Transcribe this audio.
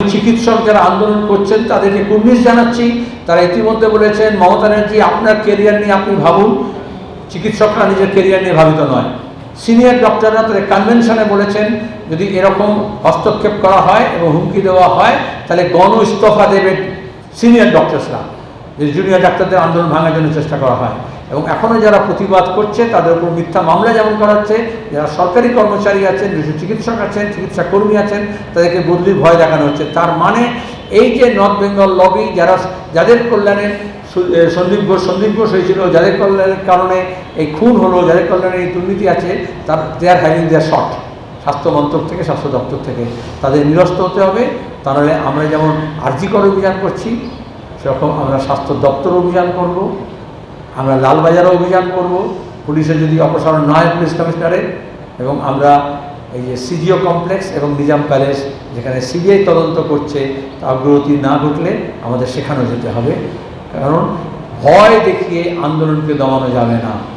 চিকিৎসক যারা আন্দোলন করছেন, তাদেরকে কুর্নিশ জানাচ্ছি। তারা ইতিমধ্যে বলেছেন, মমতা ব্যানার্জি, আপনার কেরিয়ার নিয়ে আপনি ভাবুন। চিকিৎসকরা নিজের কেরিয়ার নিয়ে ভাবিত নয়। সিনিয়র ডক্টররা তাদের কনভেনশনে বলেছেন, যদি এরকম হস্তক্ষেপ করা হয় এবং হুমকি দেওয়া হয়, তাহলে গণ ইস্তফা দেবে সিনিয়র ডক্টরসরা জুনিয়র ডাক্তারদের আন্দোলন ভাঙার জন্য চেষ্টা করা হয়। এবং এখনও যারা প্রতিবাদ করছে, তাদের উপর মিথ্যা মামলা যেমন করা হচ্ছে, যারা সরকারি কর্মচারী আছেন, কিছু চিকিৎসক আছেন, চিকিৎসা কর্মী আছেন, তাদেরকে বদলির ভয় দেখানো হচ্ছে। তার মানে এই যে নর্থ বেঙ্গল লবি, যারা যাদের কল্যাণে সন্দীপ ঘোষ সন্দীপ ঘোষ হয়েছিল, যাদের কল্যাণের কারণে এই খুন হলো, যাদের কল্যাণে এই দুর্নীতি আছে, তার দে আর হ্যাভিং দেয়ার শর্ট স্বাস্থ্য মন্ত্রক থেকে, স্বাস্থ্য দপ্তর থেকে। তাদের নিরস্ত হতে হবে। তাহলে আমরা যেমন আর্জিকর অভিযান করছি সেরকম আমরা স্বাস্থ্য দপ্তর অভিযান করব, আমরা লালবাজারও অভিযান করব, পুলিশে যদি অপসারণ না হয় পুলিশ কমিশনারের, এবং আমরা এই যে সিজিও কমপ্লেক্স এবং নিজাম প্যালেস যেখানে সিবিআই তদন্ত করছে অগ্রগতি না ঘটলে আমাদের সেখানেও যেতে হবে। কারণ ভয় দেখিয়ে আন্দোলনকে দমানো যাবে না।